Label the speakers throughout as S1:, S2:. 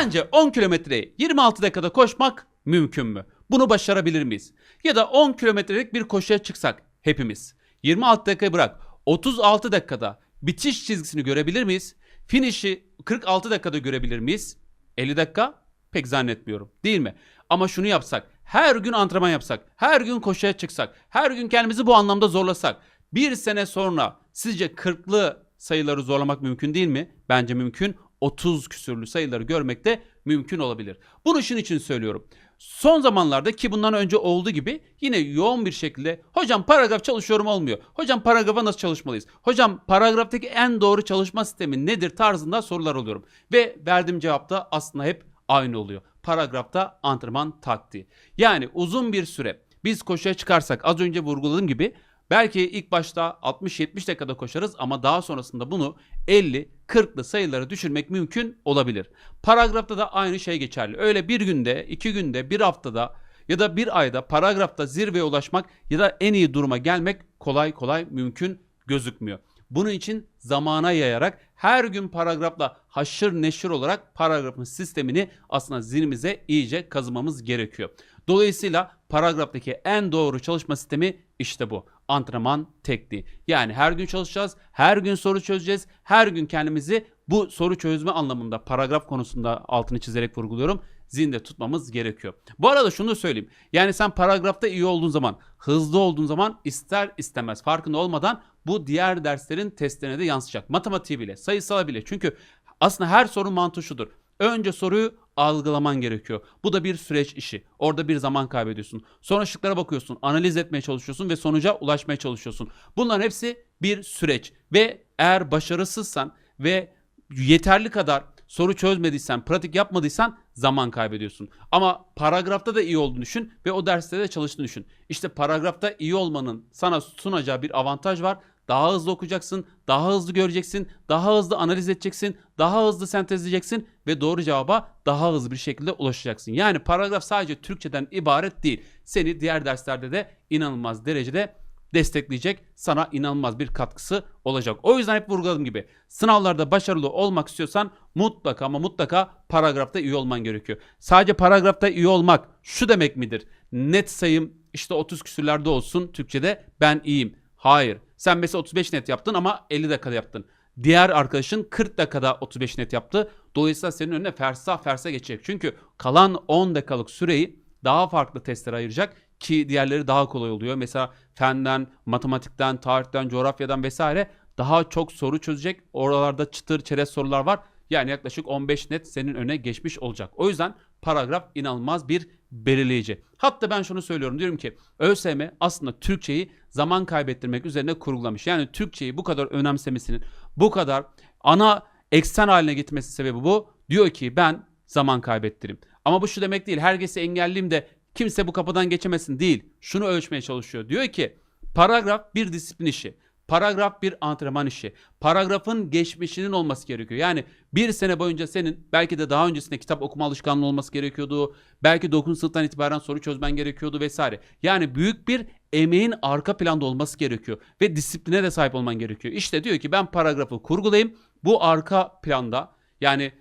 S1: Sence 10 kilometreyi 26 dakikada koşmak mümkün mü? Bunu başarabilir miyiz? Ya da 10 kilometrelik bir koşuya çıksak hepimiz 26 dakikayı bırak 36 dakikada bitiş çizgisini görebilir miyiz? Finish'i 46 dakikada görebilir miyiz? 50 dakika pek zannetmiyorum değil mi? Ama şunu yapsak her gün antrenman yapsak her gün koşuya çıksak her gün kendimizi bu anlamda zorlasak bir sene sonra sizce 40'lı sayıları zorlamak mümkün değil mi? Bence mümkün. 30 küsürlü sayıları görmek de mümkün olabilir. Bunu şunun için söylüyorum. Son zamanlarda ki bundan önce olduğu gibi yine yoğun bir şekilde hocam paragraf çalışıyorum olmuyor. Hocam paragrafa nasıl çalışmalıyız? Hocam paragraftaki en doğru çalışma sistemi nedir tarzında sorular alıyorum. Ve verdiğim cevapta aslında hep aynı oluyor. Paragrafta antrenman taktiği. Yani uzun bir süre biz koşuya çıkarsak az önce vurguladığım gibi belki ilk başta 60-70 dakikada koşarız ama daha sonrasında bunu 50-40'lı sayılara düşürmek mümkün olabilir. Paragrafta da aynı şey geçerli. Öyle bir günde, iki günde, bir haftada ya da bir ayda paragrafta zirveye ulaşmak ya da en iyi duruma gelmek kolay kolay mümkün gözükmüyor. Bunun için zamana yayarak her gün paragrafla haşır neşir olarak paragrafın sistemini aslında zihnimize iyice kazımamız gerekiyor. Dolayısıyla paragraftaki en doğru çalışma sistemi işte bu. Antrenman tekniği. Yani her gün çalışacağız, her gün soru çözeceğiz, her gün kendimizi bu soru çözme anlamında paragraf konusunda altını çizerek vurguluyorum. Zinde tutmamız gerekiyor. Bu arada şunu da söyleyeyim. Yani sen paragrafta iyi olduğun zaman, hızlı olduğun zaman ister istemez farkında olmadan bu diğer derslerin testlerine de yansıyacak. Matematiği bile, sayısal bile. Çünkü aslında her sorunun mantığı şudur. Önce soruyu algılaman gerekiyor. Bu da bir süreç işi. Orada bir zaman kaybediyorsun. Sonra şıklara bakıyorsun, analiz etmeye çalışıyorsun ve sonuca ulaşmaya çalışıyorsun. Bunların hepsi bir süreç ve eğer başarısızsan ve yeterli kadar soru çözmediysen, pratik yapmadıysan zaman kaybediyorsun. Ama paragrafta da iyi olduğunu düşün ve o derste de çalıştığını düşün. İşte paragrafta iyi olmanın sana sunacağı bir avantaj var. Daha hızlı okuyacaksın, daha hızlı göreceksin, daha hızlı analiz edeceksin, daha hızlı sentezleyeceksin ve doğru cevaba daha hızlı bir şekilde ulaşacaksın. Yani paragraf sadece Türkçeden ibaret değil. Seni diğer derslerde de inanılmaz derecede destekleyecek, sana inanılmaz bir katkısı olacak. O yüzden hep vurguladığım gibi sınavlarda başarılı olmak istiyorsan mutlaka ama mutlaka paragrafta iyi olman gerekiyor. Sadece paragrafta iyi olmak şu demek midir? Net sayım işte 30 küsürlerde olsun Türkçede ben iyiyim. Hayır. Sen mesela 35 net yaptın ama 50 dakikada yaptın. Diğer arkadaşın 40 dakikada 35 net yaptı. Dolayısıyla senin önüne fersa fersa geçecek. Çünkü kalan 10 dakikalık süreyi daha farklı testlere ayıracak ki diğerleri daha kolay oluyor. Mesela fenden, matematikten, tarihten, coğrafyadan vesaire daha çok soru çözecek. Oralarda çıtır çerez sorular var. Yani yaklaşık 15 net senin öne geçmiş olacak. O yüzden paragraf inanılmaz bir belirleyici. Hatta ben şunu söylüyorum diyorum ki ÖSYM aslında Türkçeyi zaman kaybettirmek üzerine kurgulamış. Yani Türkçeyi bu kadar önemsemesinin bu kadar ana eksen haline getirmesi sebebi bu. Diyor ki ben zaman kaybettirim. Ama bu şu demek değil. Herkesi engelleyeyim de kimse bu kapıdan geçemesin değil. Şunu ölçmeye çalışıyor. Diyor ki paragraf bir disiplin işi. Paragraf bir antrenman işi. Paragrafın geçmişinin olması gerekiyor. Yani bir sene boyunca senin belki de daha öncesinde kitap okuma alışkanlığı olması gerekiyordu. Belki 9. sınıftan itibaren soru çözmen gerekiyordu vesaire. Yani büyük bir emeğin arka planda olması gerekiyor. Ve disipline de sahip olman gerekiyor. İşte diyor ki ben paragrafı kurgulayayım. Bu arka planda yani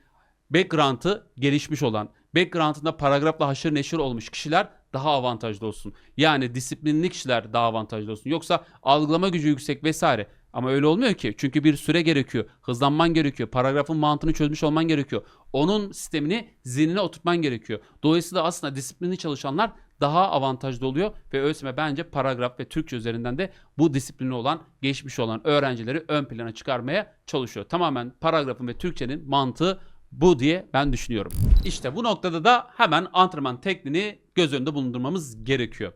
S1: background'ı gelişmiş olan, background'ında paragrafla haşır neşir olmuş kişiler daha avantajlı olsun. Yani disiplinli kişiler daha avantajlı olsun. Yoksa algılama gücü yüksek vesaire. Ama öyle olmuyor ki. Çünkü bir süre gerekiyor. Hızlanman gerekiyor. Paragrafın mantığını çözmüş olman gerekiyor. Onun sistemini zihnine oturtman gerekiyor. Dolayısıyla aslında disiplinli çalışanlar daha avantajlı oluyor ve ÖSYM bence paragraf ve Türkçe üzerinden de bu disiplini olan, geçmiş olan öğrencileri ön plana çıkarmaya çalışıyor. Tamamen paragrafın ve Türkçenin mantığı bu diye ben düşünüyorum. İşte bu noktada da hemen antrenman tekniğini göz önünde bulundurmamız gerekiyor.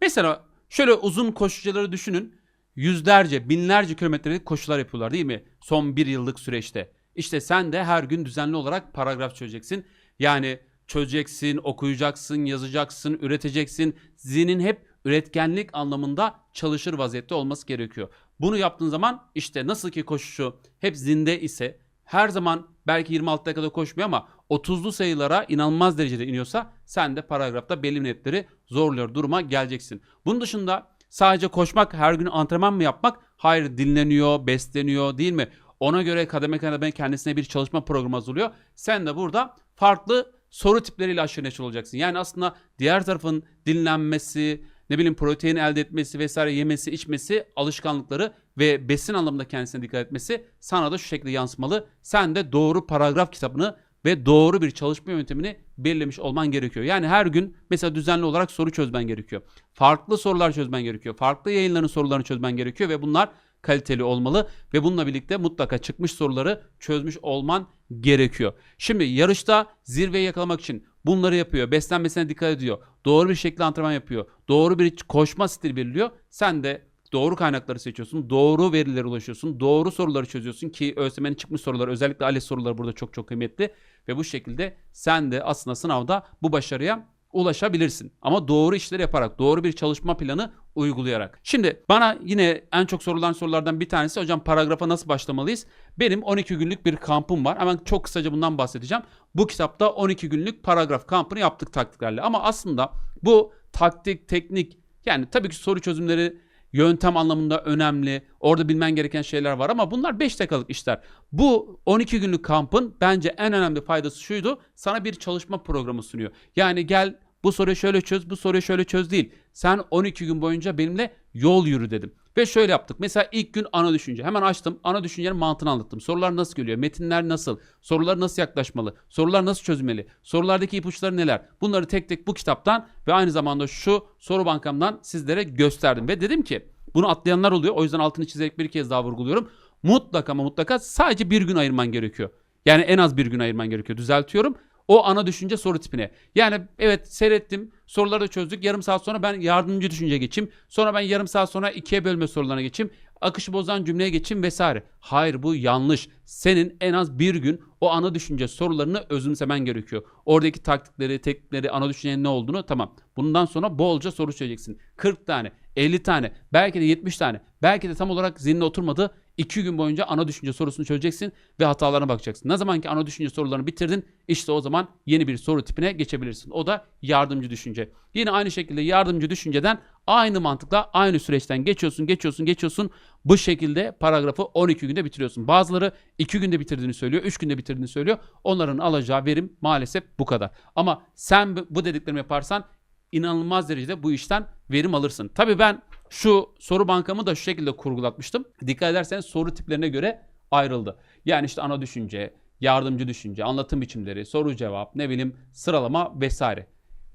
S1: Mesela şöyle uzun koşucuları düşünün. Yüzlerce, binlerce kilometrelik koşular yapıyorlar değil mi? Son bir yıllık süreçte. İşte sen de her gün düzenli olarak paragraf çözeceksin. Yani çözeceksin, okuyacaksın, yazacaksın, üreteceksin. Zihnin hep üretkenlik anlamında çalışır vaziyette olması gerekiyor. Bunu yaptığın zaman işte nasıl ki koşucu hep zinde ise her zaman belki 26 dakikada koşmuyor ama 30'lu sayılara inanılmaz derecede iniyorsa sen de paragrafta belli netleri zorluyor duruma geleceksin. Bunun dışında sadece koşmak her gün antrenman mı yapmak? Hayır dinleniyor, besleniyor değil mi? Ona göre kademe kademe kendisine bir çalışma programı hazırlıyor. Sen de burada farklı soru tipleriyle aşırı neşir olacaksın. Yani aslında diğer tarafın dinlenmesi, ne bileyim protein elde etmesi vesaire yemesi, içmesi, alışkanlıkları ve besin anlamında kendisine dikkat etmesi sana da şu şekilde yansımalı. Sen de doğru paragraf kitabını ve doğru bir çalışma yöntemini belirlemiş olman gerekiyor. Yani her gün mesela düzenli olarak soru çözmen gerekiyor. Farklı sorular çözmen gerekiyor. Farklı yayınların sorularını çözmen gerekiyor ve bunlar kaliteli olmalı ve bununla birlikte mutlaka çıkmış soruları çözmüş olman gerekiyor. Şimdi yarışta zirveyi yakalamak için bunları yapıyor. Beslenmesine dikkat ediyor. Doğru bir şekilde antrenman yapıyor. Doğru bir koşma stili belirliyor. Sen de doğru kaynakları seçiyorsun. Doğru verilere ulaşıyorsun. Doğru soruları çözüyorsun ki ÖSYM'nin çıkmış soruları özellikle ALES soruları burada çok çok kıymetli. Ve bu şekilde sen de aslında sınavda bu başarıya ulaşabilirsin. Ama doğru işleri yaparak, doğru bir çalışma planı uygulayarak. Şimdi bana yine en çok sorulan sorulardan bir tanesi hocam paragrafa nasıl başlamalıyız? Benim 12 günlük bir kampım var. Hemen çok kısaca bundan bahsedeceğim. Bu kitapta 12 günlük paragraf kampını yaptık taktiklerle. Ama aslında bu taktik, teknik yani tabii ki soru çözümleri yöntem anlamında önemli. Orada bilmen gereken şeyler var ama bunlar 5 dakikalık işler. Bu 12 günlük kampın bence en önemli faydası şuydu. Sana bir çalışma programı sunuyor. Yani gel bu soruyu şöyle çöz, bu soruyu şöyle çöz değil. Sen 12 gün boyunca benimle yol yürü dedim. Ve şöyle yaptık. Mesela ilk gün ana düşünce. Hemen açtım. Ana düşüncenin mantığını anlattım. Sorular nasıl geliyor? Metinler nasıl? Sorular nasıl yaklaşmalı? Sorular nasıl çözmeli? Sorulardaki ipuçları neler? Bunları tek tek bu kitaptan ve aynı zamanda şu soru bankamdan sizlere gösterdim. Ve dedim ki bunu atlayanlar oluyor. O yüzden altını çizerek bir kez daha vurguluyorum. Mutlaka ama mutlaka sadece bir gün ayırman gerekiyor. Yani en az bir gün ayırman gerekiyor. Düzeltiyorum. O ana düşünce soru tipine. Yani evet seyrettim. Soruları da çözdük. Yarım saat sonra ben yardımcı düşünce geçeyim. Sonra ben yarım saat sonra ikiye bölme sorularına geçeyim. Akışı bozan cümleye geçeyim vesaire. Hayır bu yanlış. Senin en az bir gün o ana düşünce sorularını özümsemen gerekiyor. Oradaki taktikleri, teknikleri, ana düşüncenin ne olduğunu tamam. Bundan sonra bolca soru çözeceksin. 40 tane, 50 tane, belki de 70 tane. Belki de tam olarak zihnine oturmadı. 2 gün boyunca ana düşünce sorusunu çözeceksin ve hatalarına bakacaksın. Ne zaman ki ana düşünce sorularını bitirdin işte o zaman yeni bir soru tipine geçebilirsin. O da yardımcı düşünce. Yine aynı şekilde yardımcı düşünceden aynı mantıkla aynı süreçten geçiyorsun, geçiyorsun, geçiyorsun. Bu şekilde paragrafı 12 günde bitiriyorsun. Bazıları 2 günde bitirdiğini söylüyor, 3 günde bitirdiğini söylüyor. Onların alacağı verim maalesef bu kadar. Ama sen bu dediklerimi yaparsan inanılmaz derecede bu işten verim alırsın. Tabii ben şu soru bankamı da şu şekilde kurgulatmıştım. Dikkat ederseniz soru tiplerine göre ayrıldı. Yani işte ana düşünce, yardımcı düşünce, anlatım biçimleri, soru cevap, ne bileyim sıralama vesaire.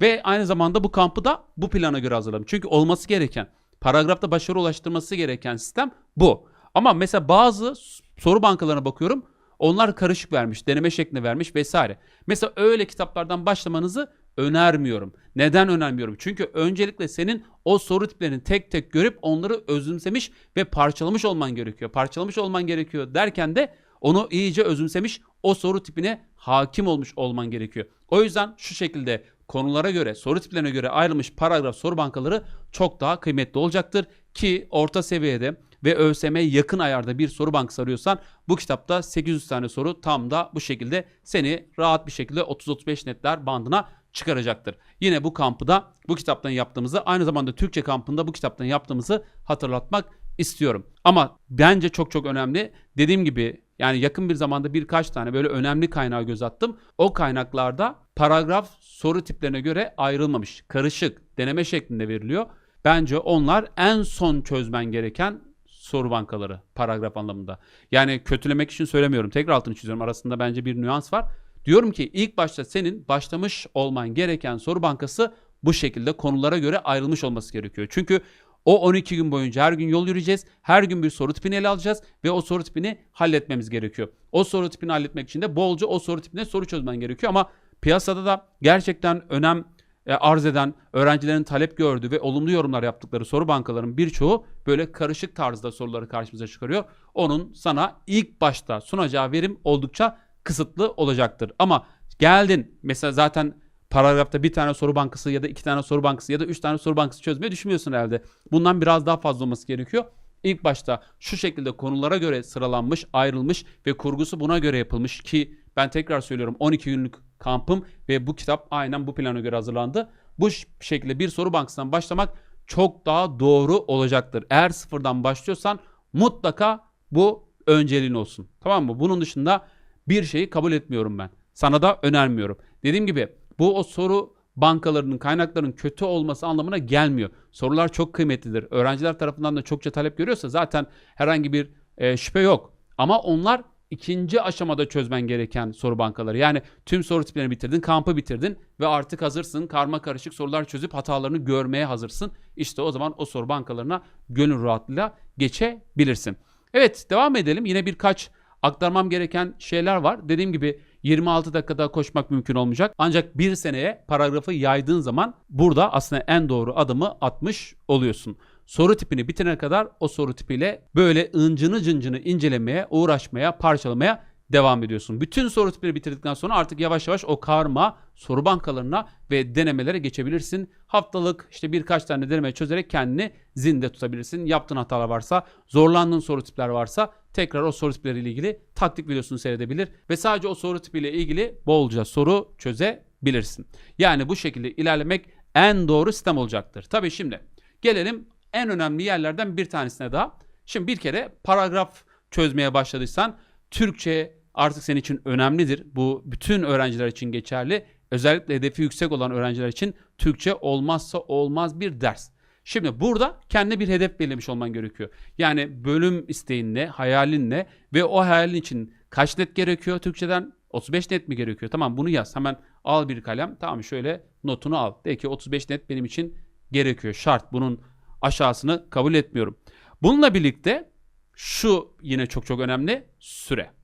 S1: Ve aynı zamanda bu kampı da bu plana göre hazırladım. Çünkü olması gereken, paragrafta başarı ulaştırması gereken sistem bu. Ama mesela bazı soru bankalarına bakıyorum. Onlar karışık vermiş, deneme şeklinde vermiş vesaire. Mesela öyle kitaplardan başlamanızı önermiyorum. Neden önermiyorum? Çünkü öncelikle senin o soru tiplerini tek tek görüp onları özümsemiş ve parçalamış olman gerekiyor. Parçalamış olman gerekiyor derken de onu iyice özümsemiş o soru tipine hakim olmuş olman gerekiyor. O yüzden şu şekilde konulara göre, soru tiplerine göre ayrılmış paragraf soru bankaları çok daha kıymetli olacaktır ki orta seviyede ve ÖSYM'ye yakın ayarda bir soru bankası arıyorsan bu kitapta 800 tane soru tam da bu şekilde seni rahat bir şekilde 30-35 netler bandına çıkaracaktır. Yine bu kampı da bu kitaptan yaptığımızı aynı zamanda Türkçe kampında bu kitaptan yaptığımızı hatırlatmak istiyorum. Ama bence çok çok önemli. Dediğim gibi yani yakın bir zamanda birkaç tane böyle önemli kaynağı göz attım. O kaynaklarda paragraf soru tiplerine göre ayrılmamış. Karışık deneme şeklinde veriliyor. Bence onlar en son çözmen gereken soru bankaları paragraf anlamında. Yani kötülemek için söylemiyorum. Tekrar altını çiziyorum. Arasında bence bir nüans var. Diyorum ki ilk başta senin başlamış olman gereken soru bankası bu şekilde konulara göre ayrılmış olması gerekiyor. Çünkü o 12 gün boyunca her gün yol yürüyeceğiz. Her gün bir soru tipini ele alacağız ve o soru tipini halletmemiz gerekiyor. O soru tipini halletmek için de bolca o soru tipine soru çözmen gerekiyor ama piyasada da gerçekten önem e, arz eden öğrencilerin talep gördüğü ve olumlu yorumlar yaptıkları soru bankalarının birçoğu böyle karışık tarzda soruları karşımıza çıkarıyor. Onun sana ilk başta sunacağı verim oldukça kısıtlı olacaktır. Ama geldin mesela zaten paragrafta bir tane soru bankası ya da iki tane soru bankası ya da üç tane soru bankası çözmeyi düşünmüyorsun herhalde. Bundan biraz daha fazla olması gerekiyor. İlk başta şu şekilde konulara göre sıralanmış, ayrılmış ve kurgusu buna göre yapılmış ki ben tekrar söylüyorum 12 günlük kampım ve bu kitap aynen bu plana göre hazırlandı. Bu şekilde bir soru bankasından başlamak çok daha doğru olacaktır. Eğer sıfırdan başlıyorsan mutlaka bu önceliğin olsun. Tamam mı? Bunun dışında bir şeyi kabul etmiyorum ben. Sana da önermiyorum. Dediğim gibi bu o soru bankalarının kaynaklarının kötü olması anlamına gelmiyor. Sorular çok kıymetlidir. Öğrenciler tarafından da çokça talep görüyorsa zaten herhangi bir e, şüphe yok. Ama onlar ikinci aşamada çözmen gereken soru bankaları. Yani tüm soru tiplerini bitirdin, kampı bitirdin ve artık hazırsın. Karma karışık sorular çözüp hatalarını görmeye hazırsın. İşte o zaman o soru bankalarına gönül rahatlığıyla geçebilirsin. Evet devam edelim. Yine birkaç aktarmam gereken şeyler var. Dediğim gibi 26 dakikada koşmak mümkün olmayacak. Ancak bir seneye paragrafı yaydığın zaman burada aslında en doğru adımı atmış oluyorsun. Soru tipini bitirene kadar o soru tipiyle böyle ıncını cıncını incelemeye, uğraşmaya, parçalamaya devam ediyorsun. Bütün soru tipleri bitirdikten sonra artık yavaş yavaş o karma soru bankalarına ve denemelere geçebilirsin. Haftalık işte birkaç tane deneme çözerek kendini zinde tutabilirsin. Yaptığın hatalar varsa, zorlandığın soru tipler varsa tekrar o soru tipleriyle ilgili taktik videosunu seyredebilir ve sadece o soru tipiyle ilgili bolca soru çözebilirsin. Yani bu şekilde ilerlemek en doğru sistem olacaktır. Tabii şimdi gelelim en önemli yerlerden bir tanesine daha. Şimdi bir kere paragraf çözmeye başladıysan Türkçe artık senin için önemlidir. Bu bütün öğrenciler için geçerli. Özellikle hedefi yüksek olan öğrenciler için Türkçe olmazsa olmaz bir ders. Şimdi burada kendine bir hedef belirlemiş olman gerekiyor. Yani bölüm isteğin ne, hayalin ne ve o hayalin için kaç net gerekiyor Türkçeden? 35 net mi gerekiyor? Tamam bunu yaz. Hemen al bir kalem. Tamam şöyle notunu al. De ki 35 net benim için gerekiyor. Şart. Bunun aşağısını kabul etmiyorum. Bununla birlikte şu yine çok çok önemli süre.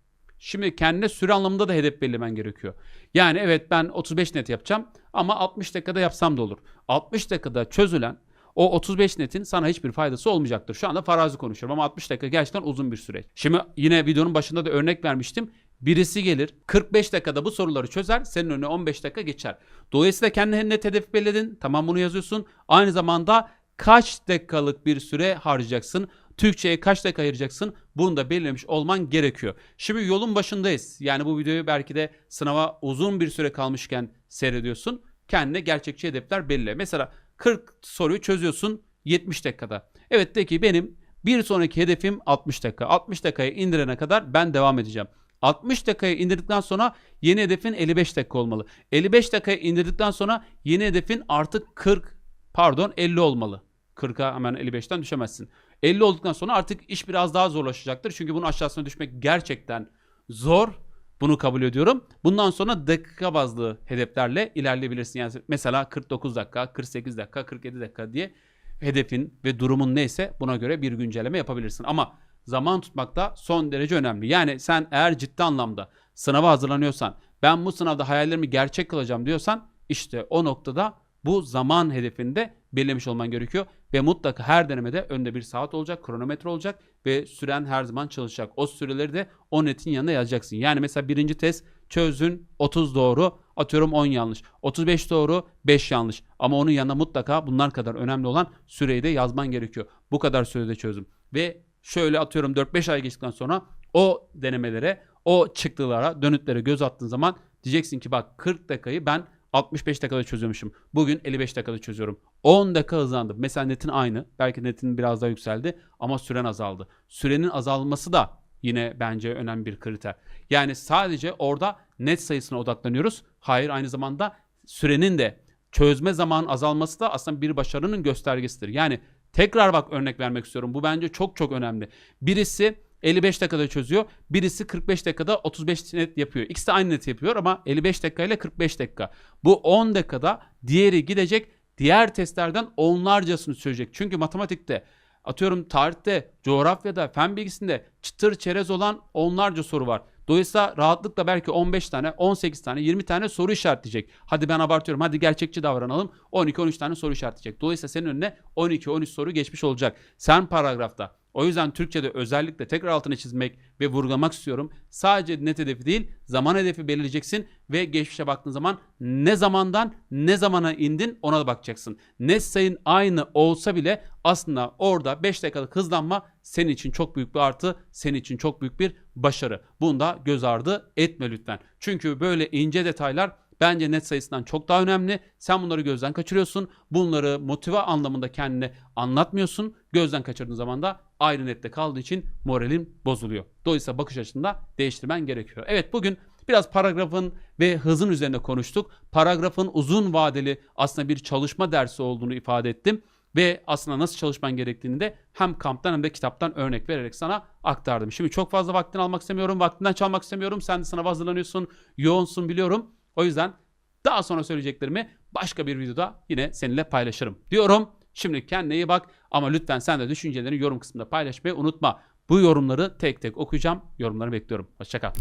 S1: Şimdi kendine süre anlamında da hedef belirlemen gerekiyor. Yani evet ben 35 net yapacağım ama 60 dakikada yapsam da olur. 60 dakikada çözülen o 35 netin sana hiçbir faydası olmayacaktır. Şu anda farazi konuşuyorum ama 60 dakika gerçekten uzun bir süreç. Şimdi yine videonun başında da örnek vermiştim. Birisi gelir 45 dakikada bu soruları çözer senin önüne 15 dakika geçer. Dolayısıyla kendine net hedef belirledin. Tamam bunu yazıyorsun. Aynı zamanda kaç dakikalık bir süre harcayacaksın? Türkçe'ye kaç dakika ayıracaksın? Bunu da belirlemiş olman gerekiyor. Şimdi yolun başındayız. Yani bu videoyu belki de sınava uzun bir süre kalmışken seyrediyorsun. Kendine gerçekçi hedefler belirle. Mesela 40 soruyu çözüyorsun 70 dakikada. Evet de ki benim bir sonraki hedefim 60 dakika. 60 dakikaya indirene kadar ben devam edeceğim. 60 dakikaya indirdikten sonra yeni hedefin 55 dakika olmalı. 55 dakikaya indirdikten sonra yeni hedefin artık 40 pardon 50 olmalı. 40'a hemen 55'ten düşemezsin. 50 olduktan sonra artık iş biraz daha zorlaşacaktır. Çünkü bunun aşağısına düşmek gerçekten zor. Bunu kabul ediyorum. Bundan sonra dakika bazlı hedeflerle ilerleyebilirsin. Yani mesela 49 dakika, 48 dakika, 47 dakika diye hedefin ve durumun neyse buna göre bir güncelleme yapabilirsin. Ama zaman tutmak da son derece önemli. Yani sen eğer ciddi anlamda sınava hazırlanıyorsan, ben bu sınavda hayallerimi gerçek kılacağım diyorsan işte o noktada bu zaman hedefinde belirlemiş olman gerekiyor. Ve mutlaka her denemede önde bir saat olacak, kronometre olacak ve süren her zaman çalışacak. O süreleri de o netin yanına yazacaksın. Yani mesela birinci test çözün 30 doğru atıyorum 10 yanlış. 35 doğru 5 yanlış. Ama onun yanına mutlaka bunlar kadar önemli olan süreyi de yazman gerekiyor. Bu kadar sürede çözüm. Ve şöyle atıyorum 4-5 ay geçtikten sonra o denemelere, o çıktılara, dönütlere göz attığın zaman diyeceksin ki bak 40 dakikayı ben 65 dakikada çözüyormuşum. Bugün 55 dakikada çözüyorum. 10 dakika hızlandım. Mesela netin aynı. Belki netin biraz daha yükseldi ama süren azaldı. Sürenin azalması da yine bence önemli bir kriter. Yani sadece orada net sayısına odaklanıyoruz. Hayır aynı zamanda sürenin de çözme zaman azalması da aslında bir başarının göstergesidir. Yani tekrar bak örnek vermek istiyorum. Bu bence çok çok önemli. Birisi 55 dakikada çözüyor. Birisi 45 dakikada 35 net yapıyor. İkisi de aynı net yapıyor ama 55 dakika ile 45 dakika. Bu 10 dakikada diğeri gidecek diğer testlerden onlarcasını çözecek. Çünkü matematikte atıyorum tarihte, coğrafyada, fen bilgisinde çıtır çerez olan onlarca soru var. Dolayısıyla rahatlıkla belki 15 tane, 18 tane, 20 tane soru işaretleyecek. Hadi ben abartıyorum. Hadi gerçekçi davranalım. 12-13 tane soru işaretleyecek. Dolayısıyla senin önüne 12-13 soru geçmiş olacak. Sen paragrafta o yüzden Türkçe'de özellikle tekrar altını çizmek ve vurgulamak istiyorum. Sadece net hedefi değil, zaman hedefi belirleyeceksin ve geçmişe baktığın zaman ne zamandan ne zamana indin ona da bakacaksın. Net sayın aynı olsa bile aslında orada 5 dakikalık hızlanma senin için çok büyük bir artı, senin için çok büyük bir başarı. Bunu da göz ardı etme lütfen. Çünkü böyle ince detaylar bence net sayısından çok daha önemli. Sen bunları gözden kaçırıyorsun. Bunları motive anlamında kendine anlatmıyorsun. Gözden kaçırdığın zaman da ayrı nette kaldığı için moralin bozuluyor. Dolayısıyla bakış açını da değiştirmen gerekiyor. Evet bugün Biraz paragrafın ve hızın üzerine konuştuk. Paragrafın uzun vadeli aslında bir çalışma dersi olduğunu ifade ettim. Ve aslında nasıl çalışman gerektiğini de hem kamptan hem de kitaptan örnek vererek sana aktardım. Şimdi çok fazla vaktini almak istemiyorum, vaktinden çalmak istemiyorum. Sen de sınava hazırlanıyorsun, yoğunsun biliyorum. O yüzden daha sonra söyleyeceklerimi başka bir videoda yine seninle paylaşırım diyorum. Şimdi kendine iyi bak ama lütfen sen de düşüncelerini yorum kısmında paylaşmayı unutma. Bu yorumları tek tek okuyacağım. Yorumları bekliyorum. Hoşçakal.